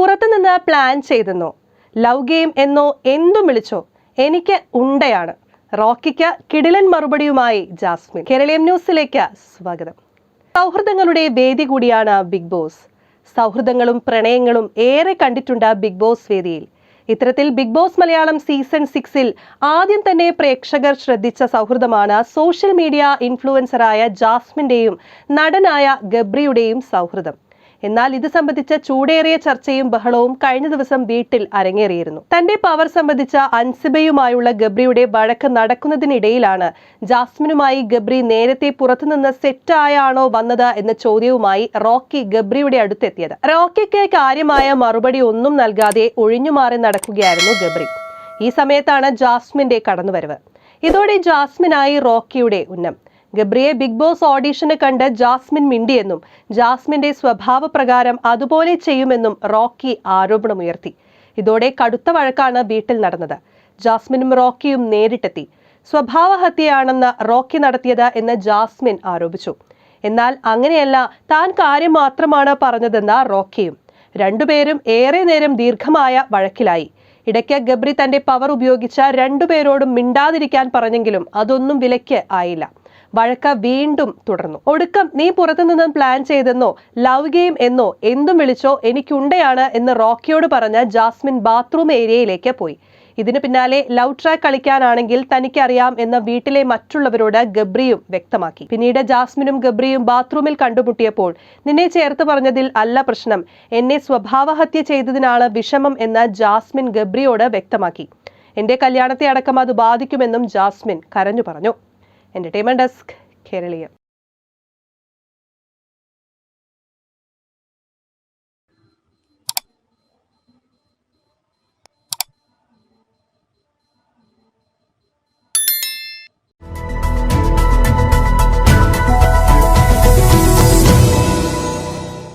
പുറത്തുനിന്ന് plan ചെയ്തെന്നോ? Love game എന്നോ എന്തും വിളിച്ചോ? എനിക്ക് ഉണ്ടയാണ്. റോക്കിക്ക് കിടിലൻ മറുപടിയുമായി ജാസ്മിൻ. കേരളീയം ന്യൂസിലേക്ക് സ്വാഗതം. സൗഹൃദങ്ങളുടെ വേദി കൂടിയാണ് ബിഗ് ബോസ് സൗഹൃദങ്ങളും പ്രണയങ്ങളും ഏറെ കണ്ടിട്ടുണ്ട് ബിഗ് ബോസ് വേദിയിൽ. ഇത്തരത്തിൽ ബിഗ് ബോസ് മലയാളം സീസൺ സിക്സിൽ ആദ്യം തന്നെ പ്രേക്ഷകർ ശ്രദ്ധിച്ച സൗഹൃദമാണ് സോഷ്യൽ മീഡിയ ഇൻഫ്ലുവൻസറായ ജാസ്മിന്റെയും നടനായ ഗബ്രിയുടെയും സൗഹൃദം. എന്നാൽ ഇത് സംബന്ധിച്ച ചൂടേറിയ ചർച്ചയും ബഹളവും കഴിഞ്ഞ ദിവസം വീട്ടിൽ അരങ്ങേറിയിരുന്നു. തന്റെ പവർ സംബന്ധിച്ച അൻസിബയുമായുള്ള ഗബ്രിയുടെ വഴക്ക് നടക്കുന്നതിനിടയിലാണ് ജാസ്മിനുമായി ഗബ്രി നേരത്തെ പുറത്തുനിന്ന് സെറ്റായാണോ വന്നത് എന്ന ചോദ്യവുമായി റോക്കി ഗബ്രിയുടെ അടുത്തെത്തിയത്. റോക്കിക്ക് കാര്യമായ മറുപടി ഒന്നും നൽകാതെ ഒഴിഞ്ഞുമാറി നടക്കുകയായിരുന്നു ഗബ്രി. ഈ സമയത്താണ് ജാസ്മിന്റെ കടന്നുവരവ്. ഇതോടെ ജാസ്മിനായി റോക്കിയുടെ ഉന്നം. ഗബ്രിയെ ബിഗ് ബോസ് ഓഡീഷന് കണ്ട് ജാസ്മിൻ മിണ്ടിയെന്നും ജാസ്മിന്റെ സ്വഭാവപ്രകാരം അതുപോലെ ചെയ്യുമെന്നും റോക്കി ആരോപണമുയർത്തി. ഇതോടെ കടുത്ത വഴക്കാണ് വീട്ടിൽ നടന്നത്. ജാസ്മിനും റോക്കിയും നേരിട്ടെത്തി. സ്വഭാവഹത്യയാണെന്ന് റോക്കി നടത്തിയത് എന്ന് ജാസ്മിൻ ആരോപിച്ചു. എന്നാൽ അങ്ങനെയല്ല താൻ കാര്യം മാത്രമാണ് പറഞ്ഞതെന്ന റോക്കിയും. രണ്ടുപേരും ഏറെ നേരം ദീർഘമായ വഴക്കിലായി. ഇടയ്ക്ക് ഗബ്രി തന്റെ പവർ ഉപയോഗിച്ച രണ്ടുപേരോടും മിണ്ടാതിരിക്കാൻ പറഞ്ഞെങ്കിലും അതൊന്നും വിലയ്ക്ക് ആയില്ല. വഴക്ക് വീണ്ടും തുടർന്നു. ഒടുക്കം നീ പുറത്തുനിന്ന് പ്ലാൻ ചെയ്തെന്നോ ലവ് ഗെയിം എന്നോ എന്തും വിളിച്ചോ എനിക്കുണ്ടയാണ് എന്ന് റോക്കിയോട് പറഞ്ഞ ജാസ്മിൻ ബാത്റൂം ഏരിയയിലേക്ക് പോയി. ഇതിന് പിന്നാലെ ലവ് ട്രാക്ക് കളിക്കാനാണെങ്കിൽ തനിക്കറിയാം എന്ന വീട്ടിലെ മറ്റുള്ളവരോട് ഗബ്രിയും വ്യക്തമാക്കി. പിന്നീട് ജാസ്മിനും ഗബ്രിയും ബാത്റൂമിൽ കണ്ടുമുട്ടിയപ്പോൾ നിന്നെ ചേർത്ത് പറഞ്ഞതിൽ അല്ല പ്രശ്നം. എന്നെ സ്വഭാവഹത്യ ചെയ്തതിനാണ് വിഷമം എന്ന് ജാസ്മിൻ ഗബ്രിയോട് വ്യക്തമാക്കി. എന്റെ കല്യാണത്തെ അടക്കം അത് ബാധിക്കുമെന്നും ജാസ്മിൻ കരഞ്ഞു പറഞ്ഞു. Entertainment desk Keraleeyam